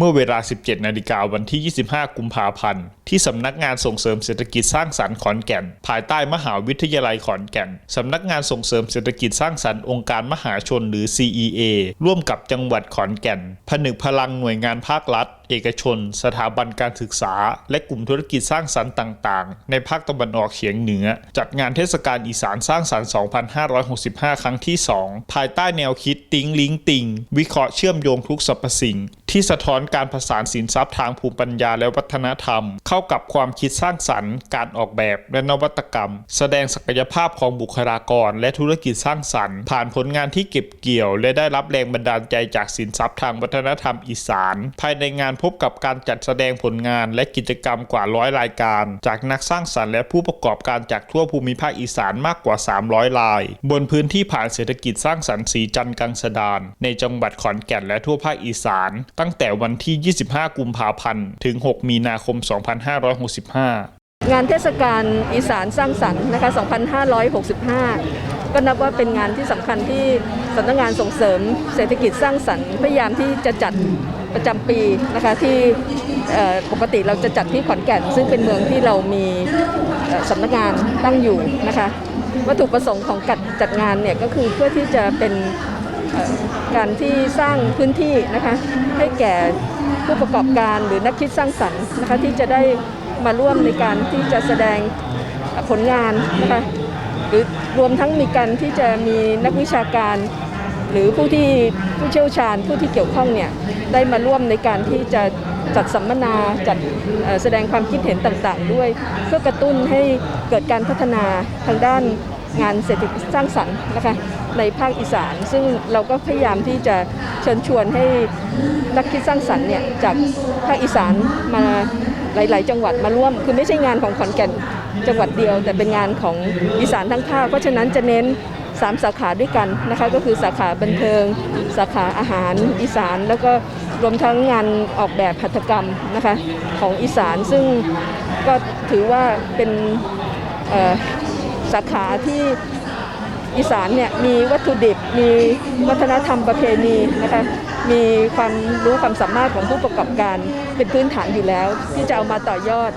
เมื่อเวลา 17 นาฬิกาวันที่ 25 กุมภาพันธ์ ที่สำนักงานส่งเสริมเศรษฐกิจสร้างสรรค์ขอนแก่น ภายใต้มหาวิทยาลัยขอนแก่น สำนักงานส่งเสริมเศรษฐกิจสร้างสรรค์องค์การมหาชนหรือ CEA ร่วมกับจังหวัดขอนแก่น ผนึกพลังหน่วยงานภาครัฐ เอกชน สถาบันการศึกษา และกลุ่มธุรกิจสร้างสรรค์ต่าง ๆ ในภาคตะวันออกเฉียงเหนือ จัดงานเทศกาลอีสานสร้างสรรค์ 2565 ครั้งที่ 2 ภายใต้แนวคิดติงลิงติงวิเคราะห์เชื่อมโยงทุกสรรพสิ่งที่สะท้อนการผสานสินทรัพย์ทางภูมิปัญญาและวัฒนธรรม เข้ากับความคิดสร้างสรรค์ การออกแบบและนวัตกรรม แสดงศักยภาพของบุคลากร และธุรกิจสร้างสรรค์ ผ่านผลงานที่เก็บเกี่ยว และได้รับแรงบันดาลใจจากสินทรัพย์ทางวัฒนธรรมอีสาน ภายในงานพบกับการจัดแสดงผลงานและกิจกรรมกว่าร้อยรายการ จากนักสร้างสรรค์และผู้ประกอบการจากทั่วภูมิภาคอีสานมากกว่า 300ราย บนพื้นที่ผ่านเศรษฐกิจสร้างสรรค์สีจันทร์กังสดานในจังหวัดขอนแก่นและทั่วภาคอีสานตั้งแต่วันที่ 25 กุมภาพันธ์ ถึง 6 มีนาคม 2565 งานเทศกาลอีสานสร้างสรรค์นะคะ 2565 ก็นับว่าเป็นงานที่สำคัญที่สำนักงานส่งเสริมเศรษฐกิจสร้างสรรค์พยายามที่จะจัดประจำปีนะคะที่ปกติเราจะจัดที่ขอนแก่น ซึ่งเป็นเมืองที่เรามีสำนักงานตั้งอยู่นะคะ วัตถุประสงค์ของการจัดงานเนี่ยก็คือเพื่อที่จะเป็น การที่สร้างพื้นที่นะคะให้แก่ผู้ประกอบการหรือนักคิดสร้างสรรค์นะคะที่จะได้มาร่วมในการที่จะแสดงผลงานนะคะหรือรวมทั้งมีการที่จะมีนักวิชาการ หรือผู้ที่ผู้เชี่ยวชาญผู้ที่เกี่ยวข้องเนี่ยได้มาร่วมในการที่จะจัดสัมมนาจัดแสดงความคิดเห็นต่างๆ ด้วย เพื่อกระตุ้นให้เกิดการพัฒนาทางด้านงานเศรษฐกิจสร้างสรรค์นะคะ ในภาคอีสาน ซึ่งเราก็พยายามที่จะเชิญชวนให้นักคิดสร้างสรรค์เนี่ยจากภาคอีสานมาหลาย ๆ จังหวัดมาร่วม คือไม่ใช่งานของขอนแก่นจังหวัดเดียว แต่เป็นงานของอีสานทั้งภาคเพราะฉะนั้นจะเน้นสามสาขาด้วยกันนะคะก็คือสาขาบันเทิง สาขาอาหารอีสาน แล้วก็รวมทั้งงานออกแบบหัตถกรรมนะคะของอีสานซึ่งก็ถือว่าเป็นสาขาที่ อีสานเนี่ยมีวัตถุดิบ มีวัฒนธรรมประเพณีนะคะมีความรู้ความสามารถของผู้ประกอบการเป็นพื้นฐานอยู่แล้ว ที่จะเอามาต่อยอด